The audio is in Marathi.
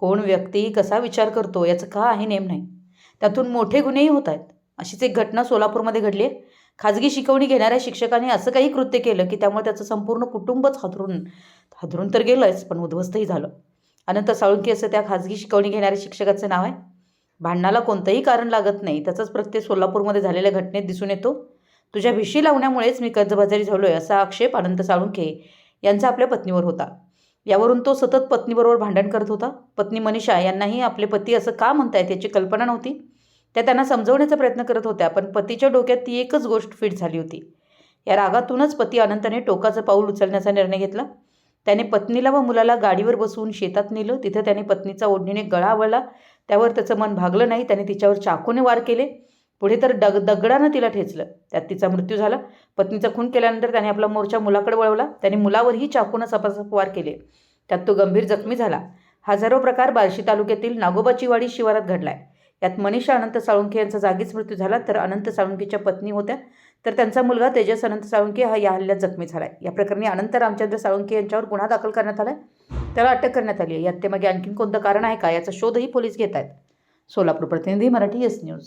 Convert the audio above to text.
कोण व्यक्ती कसा विचार करतो याचं काही नेम नाही. त्यातून मोठे गुन्हेही होत आहेत. अशीच एक घटना सोलापूरमध्ये घडली आहे. खाजगी शिकवणी घेणाऱ्या शिक्षकाने असं काही कृत्य केलं की त्यामुळे त्याचं संपूर्ण कुटुंबच हादरून हादरून तर गेलंच पण उद्ध्वस्तही झालं. अनंत साळुंकी असं त्या खाजगी शिकवणी घेणाऱ्या शिक्षकाचं नाव आहे. भांडणाला कोणतंही कारण लागत नाही. त्याचाच प्रत्येक सोलापूरमध्ये झालेल्या घटनेत दिसून येतो. तुझ्या भिशी लावण्यामुळेच मी कर्जबाजारी झालो आहे असा आक्षेप अनंत साळुंखे यांचा आपल्या पत्नीवर होता. यावरून तो सतत पत्नीबरोबर भांडण करत होता. पत्नी मनीषा यांनाही आपले पती असं का म्हणतायत याची कल्पना नव्हती. त्या त्यांना समजवण्याचा प्रयत्न करत होत्या पण पतीच्या डोक्यात ती एकच गोष्ट फिट झाली होती. या रागातूनच पती अनंतने टोकाचं पाऊल उचलण्याचा निर्णय घेतला. त्याने पत्नीला व मुलाला गाडीवर बसवून शेतात नेलं. तिथं त्याने पत्नीचा ओढणीने गळा आवळला. त्यावर त्याचं मन भागलं नाही. त्याने तिच्यावर चाकूने वार केले. पुढे तर डग दगडानं तिला ठेचलं. त्यात तिचा मृत्यू झाला. पत्नीचा खून केल्यानंतर त्याने आपला मोर्चा मुलाकडे वळवला. त्याने मुलावरही चाकूनं सपासपवार केले. त्यात तो गंभीर जखमी झाला. हजारो प्रकार बार्शी तालुक्यातील नागोबाची वाडी शिवारात घडलाय. यात मनीषा अनंत साळुंखे यांचा जागीच मृत्यू झाला. तर अनंत साळुंखेच्या पत्नी होत्या. तर त्यांचा मुलगा तेजस अनंत साळुंखे हा या हल्ल्यात जखमी झाला आहे या प्रकरणी अनंत रामचंद्र साळुंखे यांच्यावर गुन्हा दाखल करण्यात आला त्याला अटक करण्यात आली आहे. यात ते मागे आणखीन कोणतं कारण आहे का? याचा शोधही पोलीस घेत आहेत. सोलापूर प्रतिनिधी मराठी एस न्यूज.